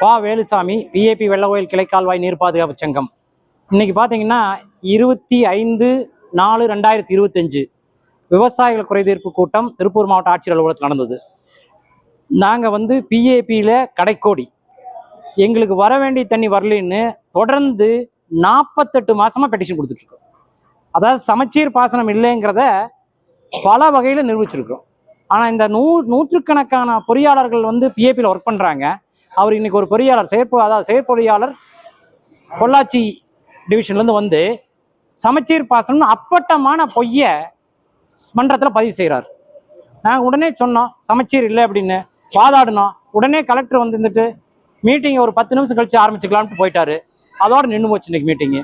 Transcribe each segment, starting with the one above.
பா. வேலுசாமி விஏபி வெள்ளகோயில் கிளைக்கால்வாய் நீர் பாதுகாப்பு சங்கம். இன்னைக்கு பார்த்தீங்கன்னா இருபத்தி ஐந்து நாலு ரெண்டாயிரத்தி இருபத்தஞ்சு விவசாயிகள் குறைதீர்ப்பு கூட்டம் திருப்பூர் மாவட்ட ஆட்சியர் அலுவலகத்தில் நடந்தது. நாங்கள் வந்து பிஏபியில் கடைக்கோடி. எங்களுக்கு வர வேண்டிய தண்ணி வரலைன்னு தொடர்ந்து நாற்பத்தெட்டு மாதமாக பெட்டிஷன் கொடுத்துட்ருக்கோம். அதாவது சமச்சீர் பாசனம் இல்லைங்கிறத பல வகையில் நிரூபிச்சிருக்கிறோம். ஆனால் இந்த நூ நூற்றுக்கணக்கான பொறியாளர்கள் வந்து பிஏபியில் ஒர்க் பண்ணுறாங்க அவர் இன்னைக்கு ஒரு பொறியாளர் செயற்பொ அதாவது செயற்பொறியாளர் பொள்ளாச்சி டிவிஷன்லேருந்து வந்து சமச்சீர் பாசனம்னு அப்பட்டமான பொய்யை மன்றத்தில் பதிவு செய்கிறார் நாங்கள் உடனே சொன்னோம் சமச்சீர் இல்லை அப்படின்னு. வாதாடினோம். உடனே கலெக்டர் வந்து இருந்துட்டு மீட்டிங் ஒரு பத்து நிமிஷம் கழிச்சு ஆரம்பிச்சுக்கலாம்னு போயிட்டாரு. அதோடு நின்று போச்சு இன்னைக்கு மீட்டிங்கு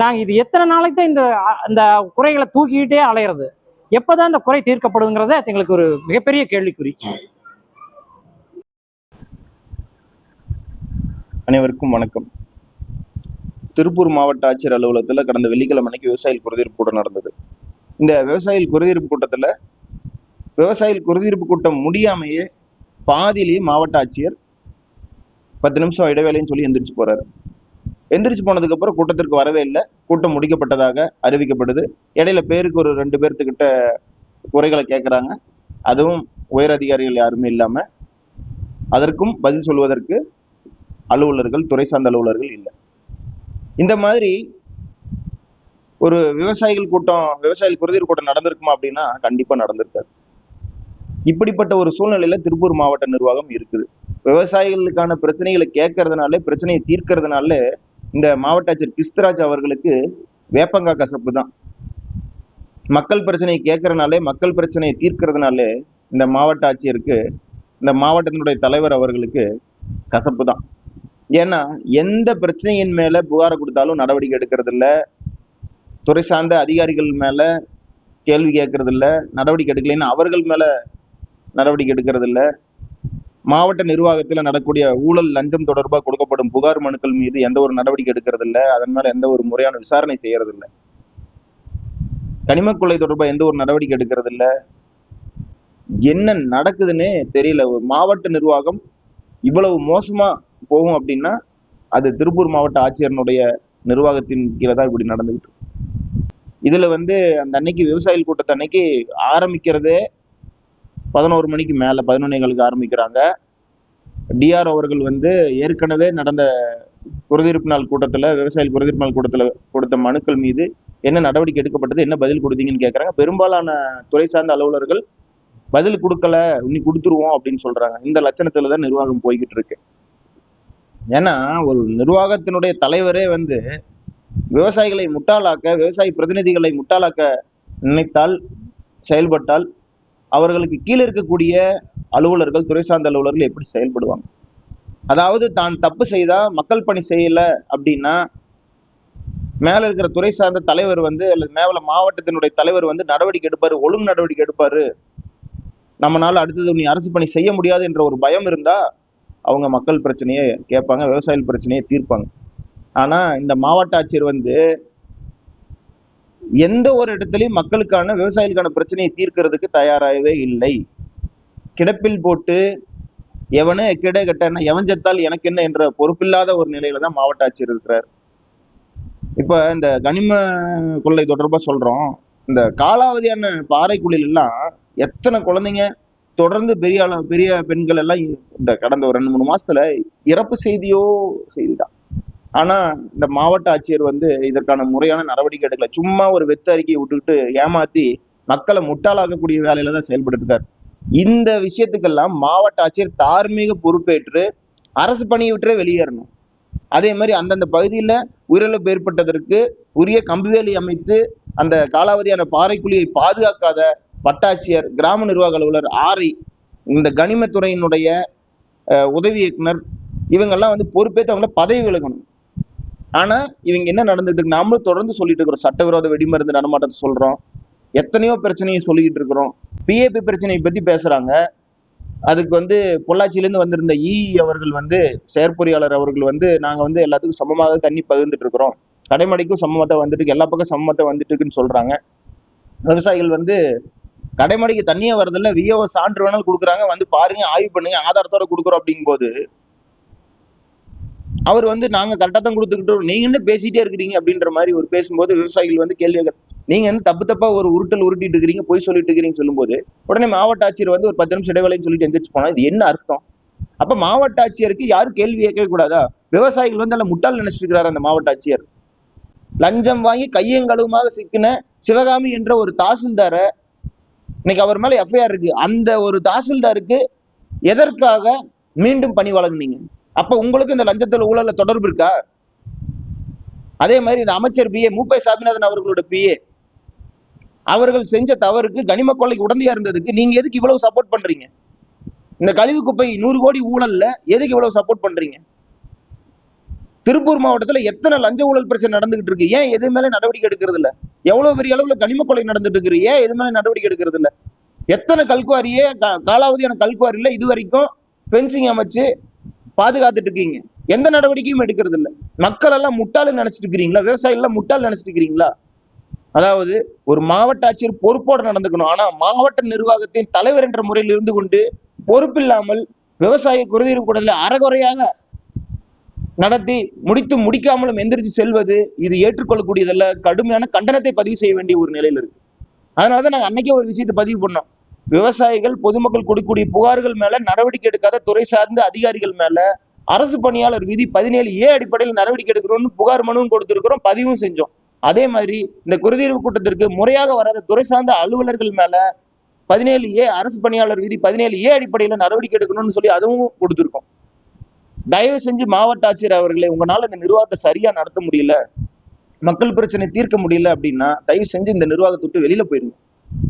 நாங்கள் இது எத்தனை நாளைக்கு தான் இந்த இந்த குறைகளை தூக்கிக்கிட்டே அலையிறது? எப்போதான் இந்த குறை தீர்க்கப்படுங்கிறத எங்களுக்கு ஒரு மிகப்பெரிய கேள்விக்குறி. அனைவருக்கும் வணக்கம். திருப்பூர் மாவட்ட ஆட்சியர் அலுவலகத்தில் கடந்த வெள்ளிக்கிழமை அன்னைக்கு விவசாயிகள் குறைதீர்ப்பு கூட்டம் நடந்தது. இந்த விவசாயிகள் குறைதீர்ப்பு கூட்டத்தில் விவசாயிகள் குறைதீர்ப்பு கூட்டம் முடியாமையே பாதியிலேயே மாவட்ட ஆட்சியர் பத்து நிமிஷம் இடைவேளைன்னு சொல்லி எந்திரிச்சு போறாரு. எந்திரிச்சு போனதுக்கப்புறம் கூட்டத்திற்கு வரவே இல்லை. கூட்டம் முடிக்கப்பட்டதாக அறிவிக்கப்படுது. இடையில பேருக்கு ஒரு ரெண்டு பேர்த்துக்கிட்ட குறைகளை கேட்குறாங்க அதுவும் உயர் அதிகாரிகள் யாருமே இல்லாமல் அதற்கும் பதில் சொல்வதற்கு அலுவலர்கள் துறை சார்ந்த அலுவலர்கள் இல்லை. இந்த மாதிரி ஒரு விவசாயிகள் கூட்டம் விவசாயிகள் குறைதீர் கூட்டம் நடந்திருக்குமா அப்படின்னா கண்டிப்பா நடந்திருக்காது. இப்படிப்பட்ட ஒரு சூழ்நிலையில திருப்பூர் மாவட்ட நிர்வாகம் இருக்குது. விவசாயிகளுக்கான பிரச்சனைகளை கேட்கறதுனால பிரச்சனையை தீர்க்கறதுனால இந்த மாவட்ட ஆட்சியர் கிறிஸ்தராஜ் அவர்களுக்கு வேப்பங்கா கசப்பு தான். மக்கள் பிரச்சனையை கேட்கறதுனாலே மக்கள் பிரச்சனையை தீர்க்கறதுனாலே இந்த மாவட்ட ஆட்சியருக்கு இந்த மாவட்டத்தினுடைய தலைவர் அவர்களுக்கு கசப்பு தான். ஏன்னா எந்த பிரச்சனையின் மேல புகாரை கொடுத்தாலும் நடவடிக்கை எடுக்கிறது இல்ல துறை சார்ந்த அதிகாரிகள் மேல கேள்வி கேட்கறது இல்ல நடவடிக்கை எடுக்கலைன்னு அவர்கள் மேல நடவடிக்கை எடுக்கிறது இல்ல மாவட்ட நிர்வாகத்தில் நடக்கூடிய ஊழல் லஞ்சம் தொடர்பாக கொடுக்கப்படும் புகார் மனுக்கள் மீது எந்த ஒரு நடவடிக்கை எடுக்கிறது இல்லை அதன் மேல எந்த ஒரு முறையான விசாரணை செய்யறது இல்லை கனிமக் கொள்ளை தொடர்பாக எந்த ஒரு நடவடிக்கை எடுக்கிறது இல்லை என்ன நடக்குதுன்னே தெரியல. ஒரு மாவட்ட நிர்வாகம் இவ்வளவு மோசமா போகும் அப்படின்னா அது திருப்பூர் மாவட்ட ஆட்சியரனுடைய நிர்வாகத்தின் கீழே தான் இப்படி நடந்துகிட்டு இதுல வந்து அந்த அன்னைக்கு விவசாயிகள் கூட்டத்தை அன்னைக்கு ஆரம்பிக்கிறதே பதினோரு மணிக்கு மேல பதினொன்னேகளுக்கு ஆரம்பிக்கிறாங்க. டிஆர் அவர்கள் வந்து ஏற்கனவே நடந்த குறுதிருப்பு நாள் கூட்டத்துல விவசாயிகள் குறுதிருப்பு நாள் கூட்டத்துல கொடுத்த மனுக்கள் மீது என்ன நடவடிக்கை எடுக்கப்பட்டது என்ன பதில் கொடுத்தீங்கன்னு கேட்கறாங்க பெரும்பாலான துறை சார்ந்த அலுவலர்கள் பதில் கொடுக்கல இன்னி கொடுத்துருவோம் அப்படின்னு சொல்றாங்க. இந்த லட்சணத்துல தான் நிர்வாகம் போய்கிட்டு இருக்கு. ஏன்னா ஒரு நிர்வாகத்தினுடைய தலைவரே வந்து விவசாயிகளை முட்டாளாக்க விவசாய பிரதிநிதிகளை முட்டாளாக்க நினைத்தால் செயல்பட்டால் அவர்களுக்கு கீழே இருக்கக்கூடிய அலுவலர்கள் துறை சார்ந்த அலுவலர்கள் எப்படி செயல்படுவாங்க? அதாவது தான் தப்பு செய்தா மக்கள் பணி செய்யல அப்படின்னா மேல இருக்கிற துறை சார்ந்த தலைவர் வந்து அல்லது மேல மாவட்டத்தினுடைய தலைவர் வந்து நடவடிக்கை எடுப்பாரு ஒழுங்கு நடவடிக்கை எடுப்பாரு. நம்மளால அடுத்தது நீ அரசு பணி செய்ய முடியாது என்ற ஒரு பயம் இருந்தா அவங்க மக்கள் பிரச்சனையை கேட்பாங்க விவசாயிகள் பிரச்சனையை தீர்ப்பாங்க. ஆனால் இந்த மாவட்ட ஆட்சியர் வந்து எந்த ஒரு இடத்துலையும் மக்களுக்கான விவசாயிகளுக்கான பிரச்சனையை தீர்க்கறதுக்கு தயாராகவே இல்லை. கிடப்பில் போட்டு எவனே எக்கெட கெட்டன எவன் செத்தால் எனக்கு என்ன என்ற பொறுப்பில்லாத ஒரு நிலையில தான் மாவட்ட ஆட்சியர் இருக்கிறார். இப்போ இந்த கனிம கொள்ளை தொடர்பாக சொல்கிறோம் இந்த காலாவதியான பாறைக்குழில் எல்லாம் எத்தனை குழந்தைங்க தொடர்ந்து பெரிய பெரிய பெண்கள் எல்லாம் இந்த கடந்த ஒரு ரெண்டு மூணு மாசத்துல இறப்பு செய்தியோ செய்திதான் ஆனா இந்த மாவட்ட ஆட்சியர் வந்து இதற்கான முறையான நடவடிக்கை எடுக்கல. சும்மா ஒரு வெத்த அறிக்கையை விட்டுக்கிட்டு ஏமாத்தி மக்களை முட்டாளாக்கக்கூடிய வேலையில தான் செயல்பட்டு இருக்காரு. இந்த விஷயத்துக்கெல்லாம் மாவட்ட ஆட்சியர் தார்மீக பொறுப்பேற்று அரசு பணியை விட்டே வெளியேறணும். அதே மாதிரி அந்தந்த பகுதியில உயிரிழப்பு ஏற்பட்டதற்கு உரிய கம்புவேலி அமைத்து அந்த காலாவதியான பாறைக்குழியை பாதுகாக்காத வட்டாட்சியர் கிராம நிர்வாக அலுவலர் ஆரி இந்த கனிமத்துறையினுடைய உதவி இயக்குனர் இவங்கெல்லாம் வந்து பொறுப்பேற்று அவங்கள பதவி விலகணும். ஆனா இவங்க என்ன நடந்துட்டு இருக்கு நாமளும் தொடர்ந்து சொல்லிட்டு இருக்கிறோம். சட்டவிரோத வெடிமருந்து நடமாட்டத்தை சொல்றோம். எத்தனையோ பிரச்சனையை சொல்லிக்கிட்டு இருக்கிறோம். பிஏபி பிரச்சனையை பத்தி பேசுறாங்க. அதுக்கு வந்து பொள்ளாச்சியிலேருந்து வந்திருந்த இ அவர்கள் வந்து செயற்பொறியாளர் அவர்கள் வந்து நாங்கள் வந்து எல்லாத்துக்கும் சமமாக தண்ணி பகிர்ந்துட்டு இருக்கிறோம். கடைமடைக்கும் சமமத்தை வந்துட்டு இருக்கு, எல்லா பக்கம் சமமத்தை வந்துட்டு இருக்குன்னு சொல்றாங்க. விவசாயிகள் வந்து கடைமடைக்கு தண்ணியே வரதில்ல. விஏஓ சான்று வேணாலும் கொடுக்குறாங்க. வந்து பாருங்க ஆய்வு பண்ணுங்க ஆதாரத்தோட கொடுக்குறோம் அப்படிங்கும்போது அவர் வந்து நாங்க கரெக்டா தான் கொடுத்துக்கிட்டோம் நீங்க என்ன பேசிட்டே இருக்கிறீங்க அப்படின்ற மாதிரி ஒரு பேசும்போது விவசாயிகள் வந்து கேள்வி நீங்க வந்து தப்பு தப்பா ஒரு உருட்டல் உருட்டிட்டு இருக்கிறீங்க போய் சொல்லிட்டு இருக்கிறீங்கன்னு சொல்லும்போது உடனே மாவட்ட ஆட்சியர் வந்து ஒரு பத்து நிமிஷம் இடைவேளைன்னு சொல்லிட்டு எந்திரிச்சு போனா இது என்ன அர்த்தம்? அப்ப மாவட்ட ஆட்சியருக்கு யாரும் கேள்வி கேட்க கூடாதா? விவசாயிகள் வந்து அதில் முட்டாள் நினைச்சிட்டு இருக்கிறாரு அந்த மாவட்ட ஆட்சியர். லஞ்சம் வாங்கி கையங்களுமாக சிக்கின சிவகாமி என்ற ஒரு தாசில்தார இன்னைக்கு அவர் மேல எஃப்ஐஆர் இருக்கு. அந்த ஒரு தாசில்தாருக்கு எதற்காக மீண்டும் பணி வழங்குனீங்க? அப்ப உங்களுக்கு இந்த லஞ்சத்தில் ஊழல்ல தொடர்பு இருக்கா? அதே மாதிரி இந்த அமைச்சர் பிஏ மூப்பை சாமிநாதன் அவர்களோட பிஏ அவர்கள் செஞ்ச தவறுக்கு கனிம கொள்ளைக்கு உடந்தையா இருந்ததுக்கு நீங்க எதுக்கு இவ்வளவு சப்போர்ட் பண்றீங்க? இந்த கழிவு குப்பை நூறு கோடி ஊழல்ல எதுக்கு இவ்வளவு சப்போர்ட் பண்றீங்க? திருப்பூர் மாவட்டத்துல எத்தனை லஞ்ச ஊழல் பிரச்சனை நடந்துகிட்டு இருக்கு? ஏன் எது மேல நடவடிக்கை எடுக்கிறது இல்லை எவ்வளவு பெரிய அளவுல கனிம கொலை நடந்துட்டு இருக்கு ஏன் எது மேல நடவடிக்கை எடுக்கிறது இல்ல? எத்தனை கல்குவாரியே காலாவதியான கல்குவாரியில இது வரைக்கும் ஃபென்சிங் அமைச்சு பாதுகாத்துட்டு இருக்கீங்க எந்த நடவடிக்கையும் எடுக்கிறது இல்ல. மக்கள் எல்லாம் முட்டாளு நினைச்சிட்டு இருக்கிறீங்களா விவசாயிகள் எல்லாம் முட்டாள் நினைச்சிட்டு இருக்கிறீங்களா அதாவது ஒரு மாவட்ட ஆட்சியர் பொறுப்போடு நடந்துக்கணும். ஆனா மாவட்ட நிர்வாகத்தின் தலைவர் என்ற முறையில் இருந்து கொண்டு பொறுப்பில்லாமல் விவசாய குறைதீர்வு கூடல அறகுறையாக நடத்தி முடித்து முடிக்காமலும் எந்திரிச்சு செல்வது இது ஏற்றுக்கொள்ளக்கூடியதல்ல. கடுமையான கண்டனத்தை பதிவு செய்ய வேண்டிய ஒரு நிலையில இருக்கு. அதனாலதான் நாங்க அன்னைக்கே ஒரு விஷயத்தை பதிவு பண்ணோம். விவசாயிகள் பொதுமக்கள் கொடுக்கக்கூடிய புகார்கள் மேல நடவடிக்கை எடுக்காத துறை சார்ந்த அதிகாரிகள் மேல அரசு பணியாளர் விதி பதினேழு ஏ அடிப்படையில் நடவடிக்கை எடுக்கிறோம்னு புகார் மனுவும் கொடுத்திருக்கிறோம் பதிவும் செஞ்சோம். அதே மாதிரி இந்த குருதீர்வு கூட்டத்திற்கு முறையாக வராத துறை சார்ந்த அலுவலர்கள் மேல பதினேழு ஏ அரசு பணியாளர் விதி பதினேழு ஏ அடிப்படையில நடவடிக்கை எடுக்கணும்னு சொல்லி அதுவும் கொடுத்துருக்கோம். தயவு செஞ்சு மாவட்ட ஆட்சியர் அவர்களே உங்களால் இந்த நிர்வாகத்தை சரியா நடத்த முடியல மக்கள் பிரச்சனை தீர்க்க முடியல அப்படின்னா தயவு செஞ்சு இந்த நிர்வாகத்தை விட்டு வெளியில போயிருங்க.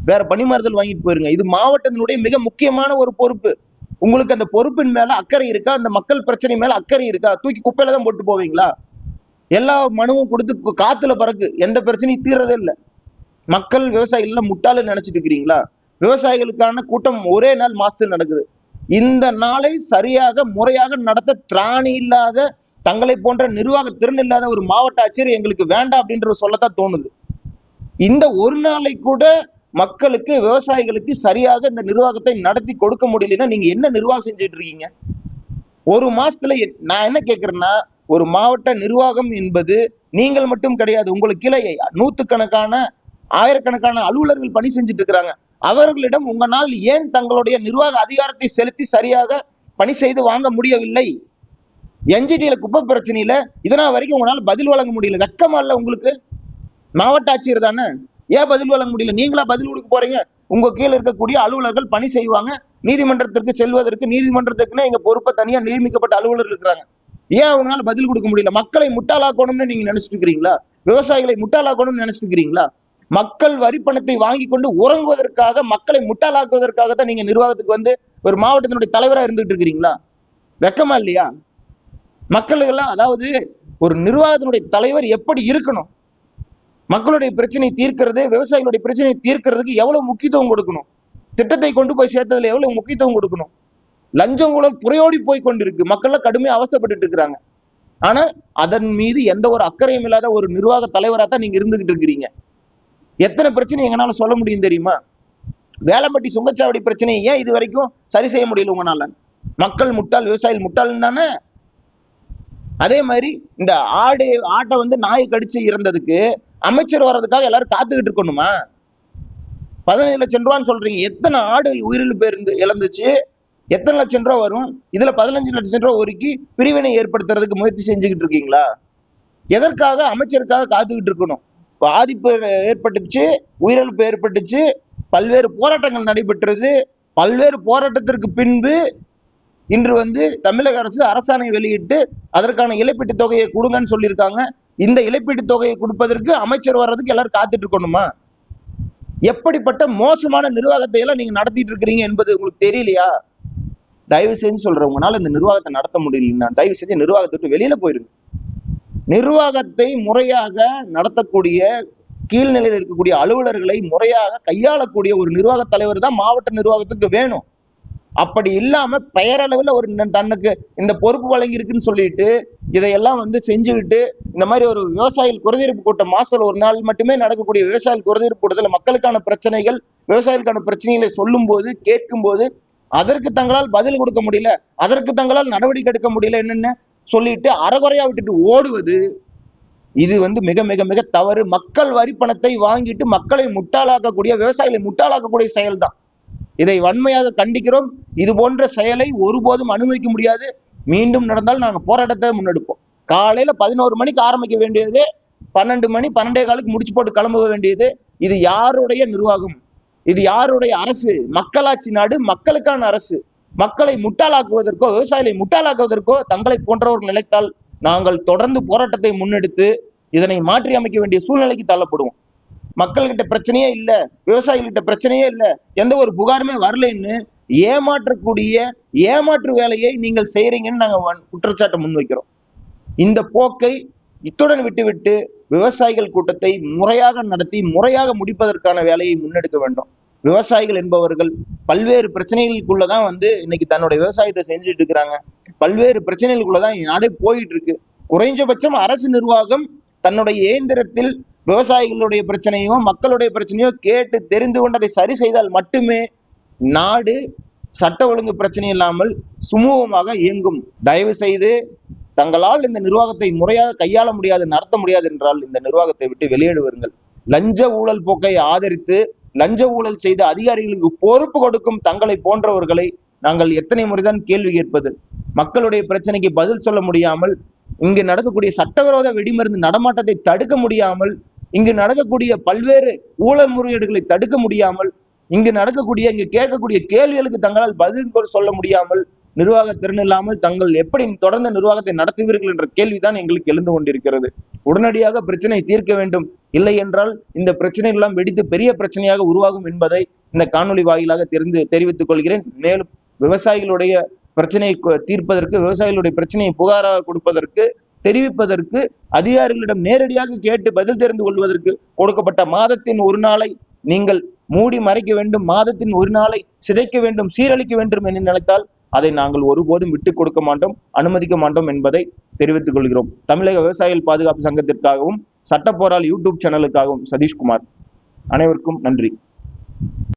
வேற பணிமாறுதல் வாங்கிட்டு போயிருங்க. இது மாவட்டத்தினுடைய மிக முக்கியமான ஒரு பொறுப்பு. உங்களுக்கு அந்த பொறுப்பின் மேல அக்கறை இருக்கா? அந்த மக்கள் பிரச்சனை மேல அக்கறை இருக்கா? தூக்கி குப்பையில தான் போட்டு போவீங்களா? எல்லா மனுவும் கொடுத்து காத்துல பறக்கு. எந்த பிரச்சனையும் தீர்றதே இல்லை. மக்கள் விவசாயிகள்லாம் முட்டாளு நினைச்சிட்டு இருக்கிறீங்களா? விவசாயிகளுக்கான கூட்டம் ஒரே நாள் மாசத்துல நடக்குது. இந்த நாளை சரியாக முறையாக நடத்த திராணி இல்லாத தங்களை போன்ற நிர்வாக திறன் இல்லாத ஒரு மாவட்ட ஆட்சியர் எங்களுக்கு வேண்டாம் அப்படின்ற சொல்லத்தான் தோணுது. இந்த ஒரு நாளை கூட மக்களுக்கு விவசாயிகளுக்கு சரியாக இந்த நிர்வாகத்தை நடத்தி கொடுக்க முடியலன்னா நீங்க என்ன நிர்வாகம் செஞ்சுட்டு இருக்கீங்க? ஒரு மாசத்துல நான் என்ன கேக்குறேன்னா ஒரு மாவட்ட நிர்வாகம் என்பது நீங்கள் மட்டும் கிடையாது உங்களுக்கு கீழே நூத்துக்கணக்கான ஆயிரக்கணக்கான அலுவலர்கள் பணி செஞ்சுட்டு இருக்கிறாங்க. அவர்களிடம் உங்களால் ஏன் தங்களுடைய நிர்வாக அதிகாரத்தை செலுத்தி சரியாக பணி செய்து வாங்க முடியவில்லை? என்ஜிடியில குப்பை பிரச்சனையில இதனால் வரைக்கும் உங்களால பதில் வழங்க முடியல. வெக்கமா இல்ல உங்களுக்கு? மாவட்ட ஆட்சியர் தானே? ஏன் பதில் வழங்க முடியல? நீங்களா பதில் கொடுக்க போறீங்க? உங்க கீழ இருக்கக்கூடிய அலுவலர்கள் பணி செய்வாங்க. நீதிமன்றத்திற்கு செல்வதற்கு நீதிமன்றத்துக்குன்னு எங்க பொறுப்பை தனியா நியமிக்கப்பட்ட அலுவலர்கள் இருக்கிறாங்க. ஏன் அவங்களால பதில் கொடுக்க முடியல? மக்களை முட்டாளாக்கணும்னு நீங்க நினைச்சிட்டு இருக்கிறீங்களா? விவசாயிகளை முட்டாளாக்கணும்னு நினைச்சிட்டு இருக்கிறீங்களா? மக்கள் வரி பணத்தை வாங்கி கொண்டு உறங்குவதற்காக மக்களை முட்டாளாக்குவதற்காக தான் நீங்க நிர்வாகத்துக்கு வந்து ஒரு மாவட்டத்தினுடைய தலைவராக இருந்துகிட்டு இருக்கிறீங்களா? வெக்கமா இல்லையா? மக்களுக்கெல்லாம் அதாவது ஒரு நிர்வாகத்தினுடைய தலைவர் எப்படி இருக்கணும்? மக்களுடைய பிரச்சனை தீர்க்கிறது விவசாயிகளுடைய பிரச்சனை தீர்க்கிறதுக்கு எவ்வளவு முக்கியத்துவம் கொடுக்கணும்? திட்டத்தை கொண்டு போய் சேர்த்ததுல எவ்வளவு முக்கியத்துவம் கொடுக்கணும்? லஞ்சம் கூட புறையோடி போய் கொண்டிருக்கு. மக்கள்லாம் கடுமையாக அவஸ்தப்பட்டு இருக்கிறாங்க. ஆனா அதன் மீது எந்த ஒரு அக்கறையும் இல்லாத ஒரு நிர்வாக தலைவராக தான் நீங்க இருந்துகிட்டு இருக்கிறீங்க. எத்தனை பிரச்சனை எங்கனால சொல்ல முடியும் தெரியுமா? வேலம்பட்டி சுங்கச்சாவடி பிரச்சனையை ஏன் இது வரைக்கும் சரி செய்ய முடியல உங்களால மக்கள் முட்டாள் விவசாயிகள் முட்டாள் தானே? அதே மாதிரி இந்த ஆடு ஆட்டை வந்து நாய் கடிச்சு இறந்ததுக்கு அமைச்சர் வர்றதுக்காக எல்லாரும் காத்துக்கிட்டு இருக்கணுமா? பதினைந்து லட்சம் ரூபான்னு சொல்றீங்க. எத்தனை ஆடு உயிரிழப்பு பேருந்து இழந்துச்சு? எத்தனை லட்சம் ரூபா வரும்? இதுல பதினஞ்சு லட்சம் ரூபா ஒருக்கி பிரிவினை ஏற்படுத்துறதுக்கு முயற்சி செஞ்சுக்கிட்டு இருக்கீங்களா? எதற்காக அமைச்சருக்காக காத்துக்கிட்டு இருக்கணும்? பாதிப்பு ஏற்பட்டுச்சு உயிரிழப்பு ஏற்பட்டுச்சு. பல்வேறு போராட்டங்கள் நடைபெற்றது. பல்வேறு போராட்டத்திற்கு பின்பு இன்று வந்து தமிழக அரசு அரசாணை வெளியிட்டு அதற்கான இழப்பீட்டுத் தொகையை கொடுங்கன்னு சொல்லியிருக்காங்க. இந்த இழப்பீட்டுத் தொகையை கொடுப்பதற்கு அமைச்சர் வர்றதுக்கு எல்லாரும் காத்துட்டு இருக்கணுமா? எப்படிப்பட்ட மோசமான நிர்வாகத்தை எல்லாம் நீங்க நடத்திட்டு இருக்கிறீங்க என்பது உங்களுக்கு தெரியலையா? தயவு செஞ்சு சொல்றவங்கனால இந்த நிர்வாகத்தை நடத்த முடியலன்னா தயவு செஞ்சு நிர்வாகத்தை விட்டு வெளியில போயிருங்க. நிர்வாகத்தை முறையாக நடத்தக்கூடிய கீழ்நிலையில் இருக்கக்கூடிய அலுவலர்களை முறையாக கையாளக்கூடிய ஒரு நிர்வாக தலைவர் தான் மாவட்ட நிர்வாகத்துக்கு வேணும். அப்படி இல்லாம பெயரளவில் ஒரு தன்னுக்கு இந்த பொறுப்பு வழங்கி இருக்குன்னு சொல்லிட்டு இதையெல்லாம் வந்து செஞ்சுக்கிட்டு இந்த மாதிரி ஒரு விவசாயிகள் குறைதீர்ப்பு கூட்டம் மாசத்துல ஒரு நாள் மட்டுமே நடக்கக்கூடிய விவசாயிகள் குறைதீர்ப்பு கூட்டத்தில் மக்களுக்கான பிரச்சனைகள் விவசாயிகளுக்கான பிரச்சனைகளை சொல்லும் போது கேட்கும் போது அதற்கு தங்களால் பதில் கொடுக்க முடியல அதற்கு தங்களால் நடவடிக்கை எடுக்க முடியல என்னென்ன? சொல்லிட்டு அறகுறையா விட்டுட்டு ஓடுவது இது வந்து மிக மிக மிக தவறு. மக்கள் வரி பணத்தை வாங்கிட்டு மக்களை முட்டாளாக்கக்கூடிய விவசாயிகளை முட்டாளாக்கக்கூடிய செயல்தான். இதை வன்மையாக கண்டிக்கிறோம். இது போன்ற செயலை ஒருபோதும் அனுமதிக்க முடியாது. மீண்டும் நடந்தால் நாங்கள் போராட்டத்தை முன்னெடுப்போம். காலையில பதினோரு மணிக்கு ஆரம்பிக்க வேண்டியது பன்னெண்டு மணி பன்னெண்டே காலுக்கு முடிச்சு போட்டு கிளம்ப வேண்டியது. இது யாருடைய நிர்வாகம்? இது யாருடைய அரசு? மக்களாட்சி நாடு மக்களுக்கான அரசு. மக்களை முட்டாளாக்குவதற்கோ விவசாயிகளை முட்டாளாக்குவதற்கோ தங்களை போன்றவர் நிலைத்தால் நாங்கள் தொடர்ந்து போராட்டத்தை முன்னெடுத்து இதனை மாற்றி அமைக்க வேண்டிய சூழ்நிலைக்கு தள்ளப்படுவோம். மக்கள்கிட்ட பிரச்சனையே இல்லை விவசாயிகள்கிட்ட பிரச்சனையே இல்லை எந்த ஒரு புகாருமே வரலைன்னு ஏமாற்றக்கூடிய ஏமாற்று வேலையை நீங்கள் செய்கிறீங்கன்னு நாங்கள் வன்- குற்றச்சாட்டை முன்வைக்கிறோம். இந்த போக்கை இத்துடன் விட்டுவிட்டு விவசாயிகள் கூட்டத்தை முறையாக நடத்தி முறையாக முடிப்பதற்கான வேலையை முன்னெடுக்க வேண்டும். விவசாயிகள் என்பவர்கள் பல்வேறு பிரச்சனைகளுக்குள்ளதான் வந்து இன்னைக்கு தன்னுடைய விவசாயத்தை செஞ்சுட்டு இருக்கிறாங்க. பல்வேறு பிரச்சனைகளுக்குள்ளதான் நாடே போயிட்டு இருக்கு குறைஞ்சபட்சம் அரசு நிர்வாகம் தன்னுடைய இயந்திரத்தில் விவசாயிகளுடைய பிரச்சனையோ மக்களுடைய பிரச்சனையோ கேட்டு தெரிந்து கொண்டு அதை சரி செய்தால் மட்டுமே நாடு சட்ட ஒழுங்கு பிரச்சனை இல்லாமல் சுமூகமாக இயங்கும். தயவு செய்து தங்களால் இந்த நிர்வாகத்தை முறையாக கையாள முடியாது நடத்த முடியாது என்றால் இந்த நிர்வாகத்தை விட்டு வெளியேடுவருங்கள் லஞ்ச ஊழல் போக்கை ஆதரித்து லஞ்ச ஊழல் செய்த அதிகாரிகளுக்கு பொறுப்பு கொடுக்கும் தங்களை போன்றவர்களை நாங்கள் எத்தனை முறைதான் கேள்வி கேட்பது? மக்களுடைய பிரச்சனைக்கு பதில் சொல்ல முடியாமல் இங்கு நடக்கக்கூடிய சட்டவிரோத வெடிமருந்து நடமாட்டத்தை தடுக்க முடியாமல் இங்கு நடக்கக்கூடிய பல்வேறு ஊழல் முறையீடுகளை தடுக்க முடியாமல் இங்கு நடக்கக்கூடிய இங்கு கேட்கக்கூடிய கேள்விகளுக்கு தங்களால் பதில் சொல்ல முடியாமல் நிர்வாக திறன் இல்லாமல் தங்கள் எப்படி தொடர்ந்து நிர்வாகத்தை நடத்துவீர்கள் என்ற கேள்விதான் எங்களுக்கு எழுந்து கொண்டிருக்கிறது. உடனடியாக பிரச்சனை தீர்க்க வேண்டும். இல்லை என்றால் இந்த பிரச்சனை எல்லாம் வெடித்து பெரிய பிரச்சனையாக உருவாகும் என்பதை இந்த காணொளி வாயிலாக தெரிந்து தெரிவித்துக் கொள்கிறேன். மேலும் விவசாயிகளுடைய பிரச்சனையை தீர்ப்பதற்கு விவசாயிகளுடைய பிரச்சனையை புகாராக கொடுப்பதற்கு தெரிவிப்பதற்கு அதிகாரிகளிடம் நேரடியாக கேட்டு பதில் தெரிந்து கொள்வதற்கு கொடுக்கப்பட்ட மாதத்தின் ஒரு நாளை நீங்கள் மூடி மறைக்க வேண்டும். மாதத்தின் ஒரு நாளை சிதைக்க வேண்டும் சீரழிக்க வேண்டும் என்று நினைத்தால் அதை நாங்கள் ஒருபோதும் விட்டுக் கொடுக்க மாட்டோம் அனுமதிக்க மாட்டோம் என்பதை தெரிவித்துக் கொள்கிறோம். தமிழக விவசாயிகள் பாதுகாப்பு சங்கத்திற்காகவும் சட்டப்போரால் யூடியூப் சேனலுக்காகவும் சதீஷ்குமார். அனைவருக்கும் நன்றி.